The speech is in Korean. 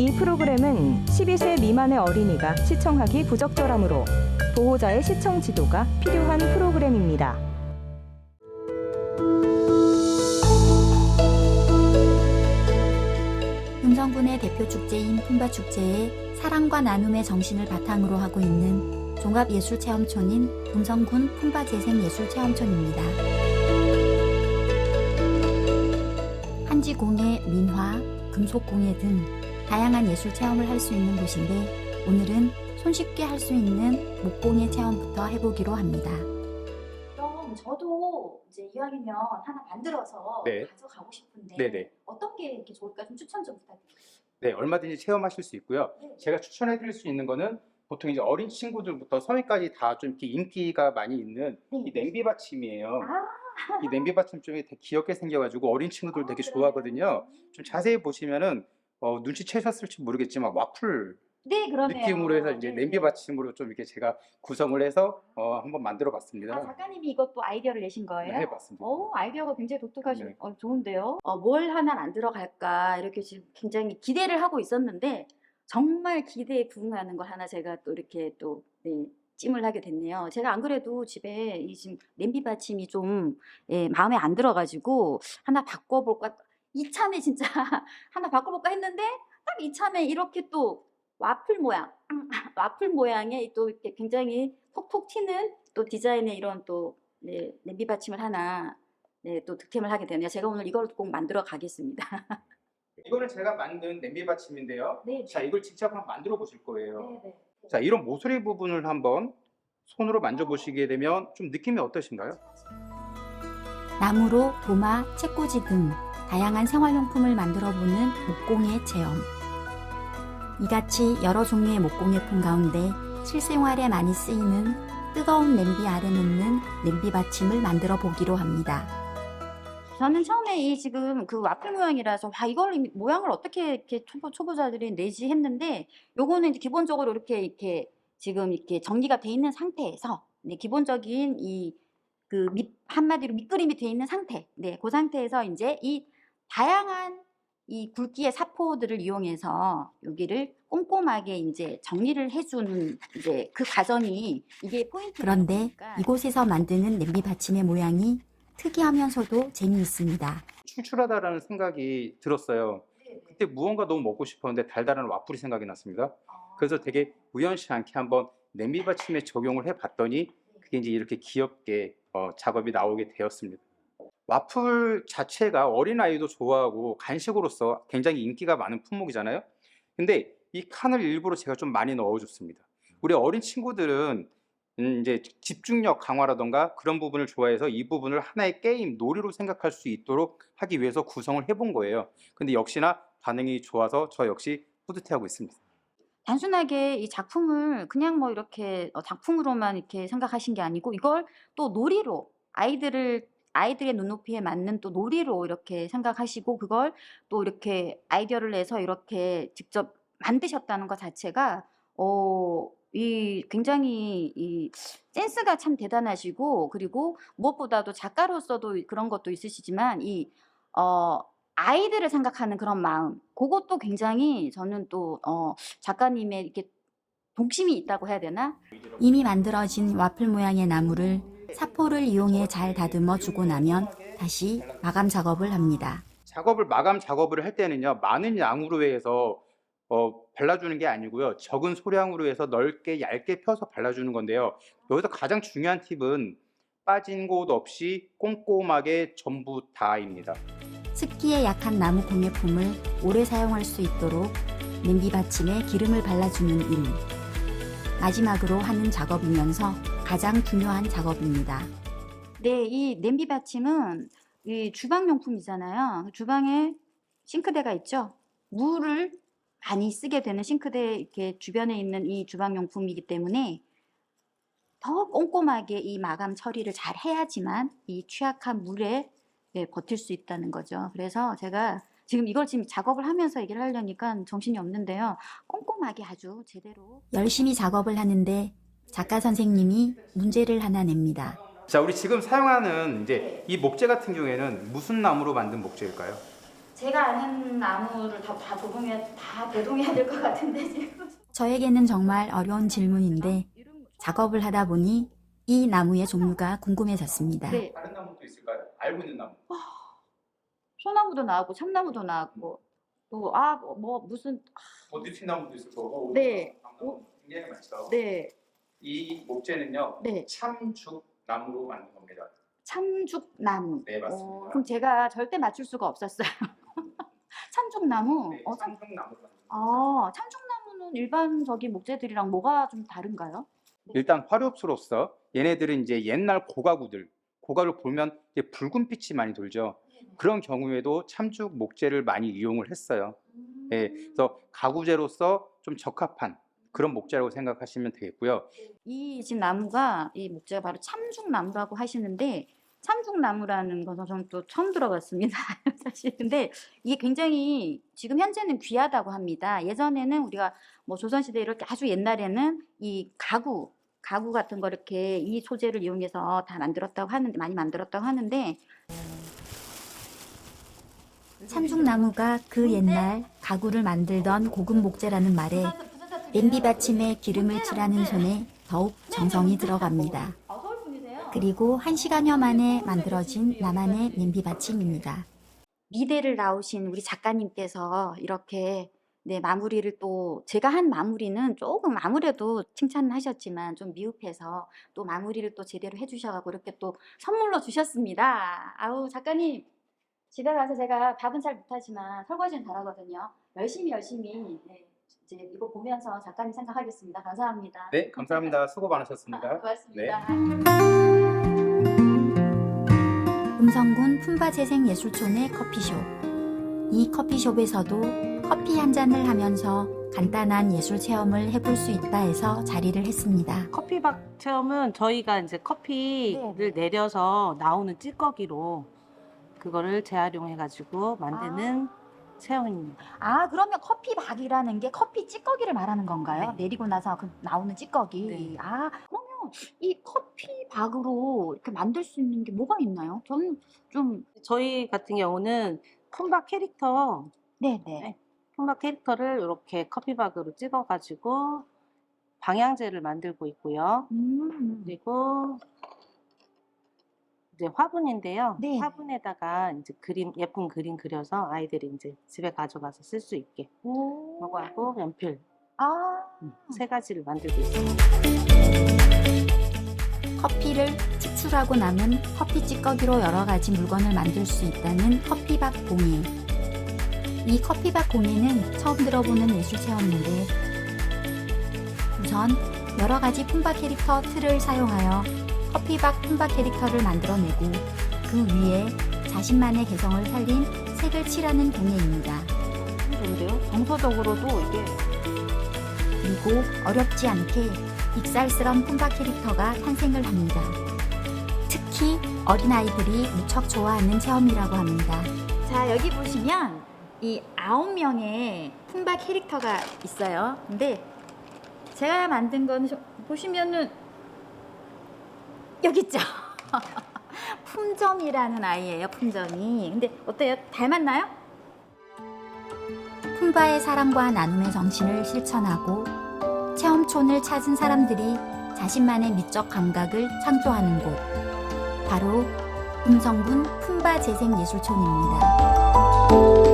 이 프로그램은 12세 미만의 어린이가 시청하기 부적절하므로 보호자의 시청 지도가 필요한 프로그램입니다. 금성군의 대표 축제인 품바 축제에 사랑과 나눔의 정신을 바탕으로 하고 있는 종합예술체험촌인 금성군 품바 재생예술체험촌입니다. 한지공예, 민화, 금속공예 등 다양한 예술 체험을 할 수 있는 곳인데 오늘은 손쉽게 할 수 있는 목공예 체험부터 해보기로 합니다. 그럼 저도 이제 이왕이면 하나 만들어서 네. 가져가고 싶은데 네네. 어떤 게 이렇게 좋을까 좀 추천 좀 부탁드립니다. 네, 얼마든지 체험하실 수 있고요. 네. 제가 추천해 드릴 수 있는 거는 보통 이제 어린 친구들부터 성인까지 다 좀 이렇게 인기가 많이 있는 이 냄비 받침이에요. 아, 이 냄비 받침 쪽이 되게 귀엽게 생겨가지고 어린 친구들 되게 그래요? 좋아하거든요. 좀 자세히 보시면은 어, 눈치채셨을지 모르겠지만 와플 네, 그러네요. 느낌으로 해서 이제 네, 냄비 네. 받침으로 좀 이렇게 제가 구성을 해서 어, 한번 만들어 봤습니다. 아, 작가님이 이것도 아이디어를 내신 거예요? 네, 해봤습니다. 오, 아이디어가 굉장히 독특하시, 네. 어, 좋은데요. 어, 뭘 하나 만들어 갈까 이렇게 지금 굉장히 기대를 하고 있었는데 정말 기대에 부응하는 걸 하나 제가 또 이렇게 또 네, 찜을 하게 됐네요. 제가 안 그래도 집에 이 지금 냄비 받침이 좀 예, 마음에 안 들어가지고 하나 바꿔볼까 이참에 진짜 하나 바꿔볼까 했는데 딱 이참에 이렇게 또 와플 모양 와플 모양의 또 이렇게 굉장히 톡톡 튀는 또 디자인의 이런 또 네, 냄비 받침을 하나 네, 또 득템을 하게 되네요. 제가 오늘 이걸 꼭 만들어 가겠습니다. 이거는 제가 만든 냄비 받침인데요. 네, 자, 이걸 직접 한번 만들어 보실 거예요. 네, 네. 자, 이런 모서리 부분을 한번 손으로 만져보시게 되면 좀 느낌이 어떠신가요? 나무로 도마, 책꽂이 등 다양한 생활용품을 만들어 보는 목공예 체험. 이같이 여러 종류의 목공예품 가운데 실생활에 많이 쓰이는 뜨거운 냄비 아래 놓는 냄비 받침을 만들어 보기로 합니다. 저는 처음에 이 지금 그 와플 모양이라서 와 이걸 이 모양을 어떻게 이렇게 초보, 초보자들이 내지 했는데 요거는 기본적으로 이렇게 이렇게 지금 이렇게 정리가 돼 있는 상태에서 네, 기본적인 이그밑 한마디로 밑그림이 돼 있는 상태. 네, 그 상태에서 이제 이 다양한 이 굵기의 사포들을 이용해서 여기를 꼼꼼하게 이제 정리를 해주는 이제 그 과정이 이게 포인트. 그런데 이곳에서 만드는 냄비 받침의 모양이 특이하면서도 재미있습니다. 출출하다라는 생각이 들었어요. 그때 무언가 너무 먹고 싶었는데 달달한 와플이 생각이 났습니다. 그래서 되게 우연치 않게 한번 냄비 받침에 적용을 해봤더니 그게 이제 이렇게 귀엽게 어, 작업이 나오게 되었습니다. 와플 자체가 어린아이도 좋아하고 간식으로서 굉장히 인기가 많은 품목이잖아요. 근데 이 칸을 일부러 제가 좀 많이 넣어줬습니다. 우리 어린 친구들은 음, 이제 집중력 강화라던가 그런 부분을 좋아해서 이 부분을 하나의 게임, 놀이로 생각할 수 있도록 하기 위해서 구성을 해본 거예요. 근데 역시나 반응이 좋아서 저 역시 뿌듯해하고 있습니다. 단순하게 이 작품을 그냥 뭐 이렇게 어, 작품으로만 이렇게 생각하신 게 아니고 이걸 또 놀이로 아이들을 아이들의 눈높이에 맞는 또 놀이로 이렇게 생각하시고 그걸 또 이렇게 아이디어를 내서 이렇게 직접 만드셨다는 것 자체가 어, 이 굉장히 이 센스가 참 대단하시고 그리고 무엇보다도 작가로서도 그런 것도 있으시지만 이 어, 아이들을 생각하는 그런 마음 그것도 굉장히 저는 또 어, 작가님의 이렇게 동심이 있다고 해야 되나? 이미 만들어진 와플 모양의 나무를 사포를 이용해 잘 다듬어 주고 나면 다시 마감 작업을 합니다. 작업을 마감 작업을 할 때는요 많은 양으로 해서 어, 발라주는 게 아니고요 적은 소량으로 해서 넓게 얇게 펴서 발라주는 건데요 여기서 가장 중요한 팁은 빠진 곳 없이 꼼꼼하게 전부 다입니다 습기에 약한 나무 공예품을 오래 사용할 수 있도록 냄비 받침에 기름을 발라주는 일. 마지막으로 하는 작업이면서 가장 중요한 작업입니다. 네, 이 냄비 받침은 이 주방 용품이잖아요. 주방에 싱크대가 있죠. 물을 많이 쓰게 되는 싱크대 이렇게 주변에 있는 이 주방 용품이기 때문에 더 꼼꼼하게 이 마감 처리를 잘 해야지만 이 취약한 물에 예, 버틸 수 있다는 거죠. 그래서 제가 지금 이걸 지금 작업을 하면서 얘기를 하려니까 정신이 없는데요. 꼼꼼하게 아주 제대로 열심히 작업을 하는데 작가 선생님이 문제를 하나 냅니다. 자 우리 지금 사용하는 이제 이 목재 같은 경우에는 무슨 나무로 만든 목재일까요? 제가 아는 나무를 다, 다 도동해 다 대동해야 될 것 같은데 지금. 저에게는 정말 어려운 질문인데 작업을 하다 보니 이 나무의 종류가 궁금해졌습니다. 네. 다른 나무도 있을까요? 알고 있는 나무. 소나무도 나왔고 참나무도 나왔고 또 아 뭐 무슨 어디핀 나무도 있을 거고. 네. 나무 굉장히 많죠. 네. 이 목재는요. 네. 참죽 나무로 만든 겁니다. 참죽나무. 네, 맞습니다. 어, 그럼 제가 절대 맞출 수가 없었어요. 참죽나무. 네, 어, 참, 참죽 나무로 만든 겁니다. 아, 참죽나무는 일반적인 목재들이랑 뭐가 좀 다른가요? 일단 화렵수로서 얘네들은 이제 옛날 고가구들 고가를 보면 이제 붉은 빛이 많이 돌죠. 그런 경우에도 참죽 목재를 많이 이용을 했어요. 예, 그래서 가구재로서 좀 적합한 그런 목재라고 생각하시면 되겠고요. 이 지금 나무가 이 목재가 바로 참죽나무라고 하시는데 참죽나무라는 것은 저는 또 처음 들어봤습니다. 사실 근데 이게 굉장히 지금 현재는 귀하다고 합니다. 예전에는 우리가 뭐 조선시대 이렇게 아주 옛날에는 이 가구 가구 같은 거 이렇게 이 소재를 이용해서 다 만들었다고 하는데 많이 만들었다고 하는데 참죽나무가 그 옛날 가구를 만들던 고급 목재라는 말에 냄비 받침에 기름을 칠하는 손에 더욱 정성이 들어갑니다. 그리고 한 시간여 만에 만들어진 나만의 냄비 받침입니다. 미대를 나오신 우리 작가님께서 이렇게 네, 마무리를 또 제가 한 마무리는 조금 아무래도 칭찬은 하셨지만 좀 미흡해서 또 마무리를 또 제대로 해주셔가지고 이렇게 또 선물로 주셨습니다. 아우 작가님 집에 가서 제가 밥은 잘 못하지만 설거지는 잘하거든요. 열심히 열심히 네, 이제 이거 보면서 작가님 생각하겠습니다. 감사합니다. 네, 감사합니다. 수고 많으셨습니다. 고맙습니다. 음성군 품바재생예술촌의 커피숍. 이 커피숍에서도 커피 한 잔을 하면서 간단한 예술 체험을 해볼 수 있다 해서 자리를 했습니다. 커피박 체험은 저희가 이제 커피를 네. 내려서 나오는 찌꺼기로 그거를 재활용해가지고 만드는 체험입니다. 아 그러면 커피박이라는 게 커피 찌꺼기를 말하는 건가요? 네. 내리고 나서 그 나오는 찌꺼기. 네. 아 그러면 이 커피박으로 이렇게 만들 수 있는 게 뭐가 있나요? 저는 좀 저희 같은 경우는 품박 캐릭터, 네네. 네. 품박 캐릭터를 이렇게 커피박으로 찍어가지고 방향제를 만들고 있고요. 음. 그리고 이제 화분인데요. 네. 화분에다가 이제 그림 예쁜 그림 그려서 아이들이 이제 집에 가져가서 쓸 수 있게 오. 요거하고 연필 아. 음, 세 가지를 만들고 있습니다. 커피를 추출하고 남은 커피 찌꺼기로 여러 가지 물건을 만들 수 있다는 커피박 공예. 이 커피박 공예는 처음 들어보는 예술 체험인데 우선 여러 가지 품바 캐릭터 틀을 사용하여 커피박 품바 캐릭터를 만들어내고 그 위에 자신만의 개성을 살린 색을 칠하는 공예입니다. 좋은데요? 정서적으로도 이게 그리고 어렵지 않게 익살스런 품바 캐릭터가 탄생을 합니다. 특히 어린아이들이 무척 좋아하는 체험이라고 합니다. 자 여기 보시면 이 아홉 명의 품바 캐릭터가 있어요. 근데 제가 만든 건 좀- 보시면은 여기 있죠. 품점이라는 아이예요. 품점이. 근데 어때요? 닮았나요? 품바의 사랑과 나눔의 정신을 실천하고 체험촌을 찾은 사람들이 자신만의 미적 감각을 창조하는 곳. 바로 음성군 품바 재생예술촌입니다.